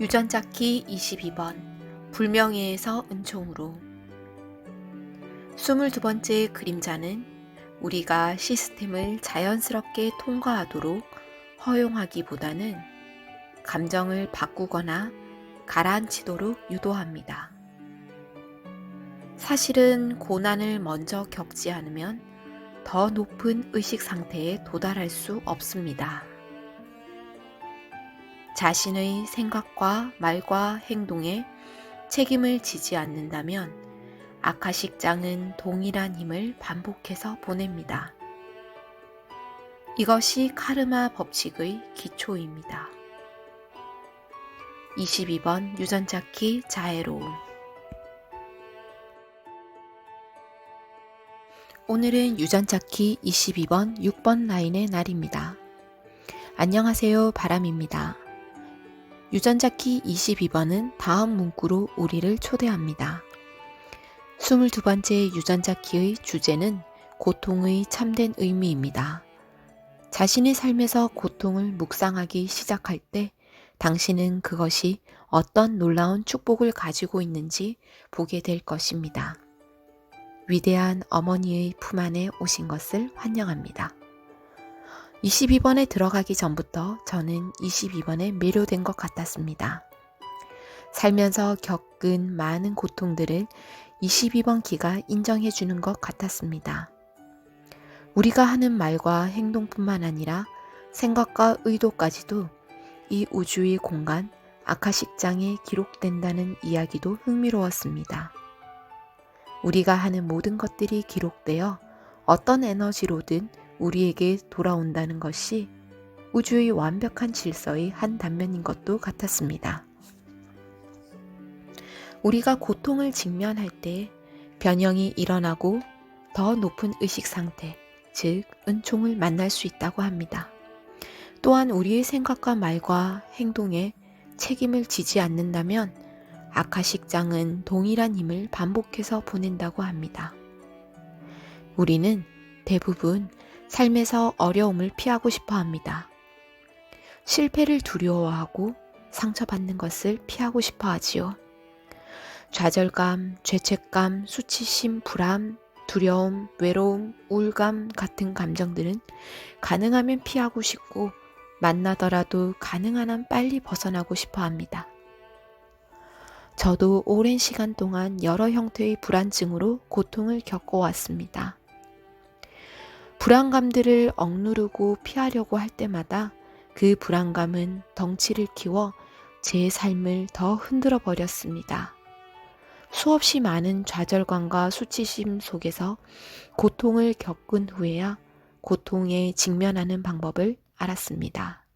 유전자키 22번 불명예에서 은총으로 22번째 그림자는 우리가 시스템을 자연스럽게 통과하도록 허용하기보다는 감정을 바꾸거나 가라앉히도록 유도합니다. 사실은 고난을 먼저 겪지 않으면 더 높은 의식 상태에 도달할 수 없습니다. 자신의 생각과 말과 행동에 책임을 지지 않는다면 아카식장은 동일한 힘을 반복해서 보냅니다. 이것이 카르마 법칙의 기초입니다. 22번 유전자키 자애로움 오늘은 유전자키 22번 6번 라인의 날입니다. 안녕하세요 바람입니다. 유전자키 22번은 다음 문구로 우리를 초대합니다. 22번째 유전자키의 주제는 고통의 참된 의미입니다. 자신의 삶에서 고통을 묵상하기 시작할 때 당신은 그것이 어떤 놀라운 축복을 가지고 있는지 보게 될 것입니다. 위대한 어머니의 품 안에 오신 것을 환영합니다. 22번에 들어가기 전부터 저는 22번에 매료된 것 같았습니다. 살면서 겪은 많은 고통들을 22번 기가 인정해 주는 것 같았습니다. 우리가 하는 말과 행동뿐만 아니라 생각과 의도까지도 이 우주의 공간 아카식장에 기록된다는 이야기도 흥미로웠습니다. 우리가 하는 모든 것들이 기록되어 어떤 에너지로든 우리에게 돌아온다는 것이 우주의 완벽한 질서의 한 단면인 것도 같았습니다. 우리가 고통을 직면할 때 변형이 일어나고 더 높은 의식 상태, 즉, 은총을 만날 수 있다고 합니다. 또한 우리의 생각과 말과 행동에 책임을 지지 않는다면 아카식장은 동일한 힘을 반복해서 보낸다고 합니다. 우리는 대부분 삶에서 어려움을 피하고 싶어 합니다. 실패를 두려워하고 상처받는 것을 피하고 싶어 하지요. 좌절감, 죄책감, 수치심, 불안, 두려움, 외로움, 우울감 같은 감정들은 가능하면 피하고 싶고 만나더라도 가능한 한 빨리 벗어나고 싶어 합니다. 저도 오랜 시간 동안 여러 형태의 불안증으로 고통을 겪어왔습니다. 불안감들을 억누르고 피하려고 할 때마다 그 불안감은 덩치를 키워 제 삶을 더 흔들어 버렸습니다. 수없이 많은 좌절감과 수치심 속에서 고통을 겪은 후에야 고통에 직면하는 방법을 알았습니다.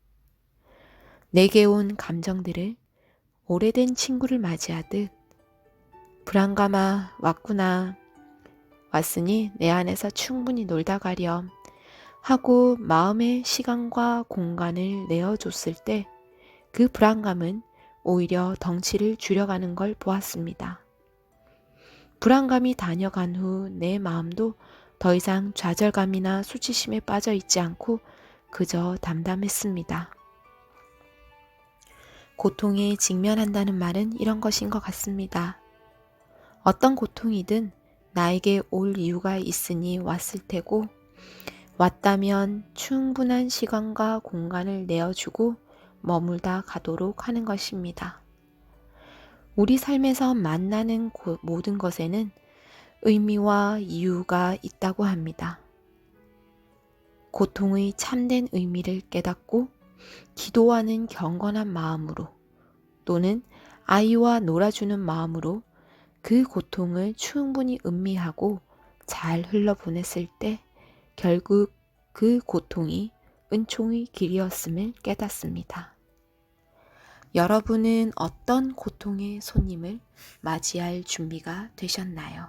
내게 온 감정들을 오래된 친구를 맞이하듯 불안감아 왔구나 왔으니 내 안에서 충분히 놀다 가렴 하고 마음의 시간과 공간을 내어줬을 때 그 불안감은 오히려 덩치를 줄여가는 걸 보았습니다. 불안감이 다녀간 후 내 마음도 더 이상 좌절감이나 수치심에 빠져 있지 않고 그저 담담했습니다. 고통에 직면한다는 말은 이런 것인 것 같습니다. 어떤 고통이든 나에게 올 이유가 있으니 왔을 테고, 왔다면 충분한 시간과 공간을 내어주고 머물다 가도록 하는 것입니다. 우리 삶에서 만나는 모든 것에는 의미와 이유가 있다고 합니다. 고통의 참된 의미를 깨닫고 기도하는 경건한 마음으로 또는 아이와 놀아주는 마음으로 그 고통을 충분히 음미하고 잘 흘러보냈을 때 결국 그 고통이 은총의 길이었음을 깨닫습니다. 여러분은 어떤 고통의 손님을 맞이할 준비가 되셨나요?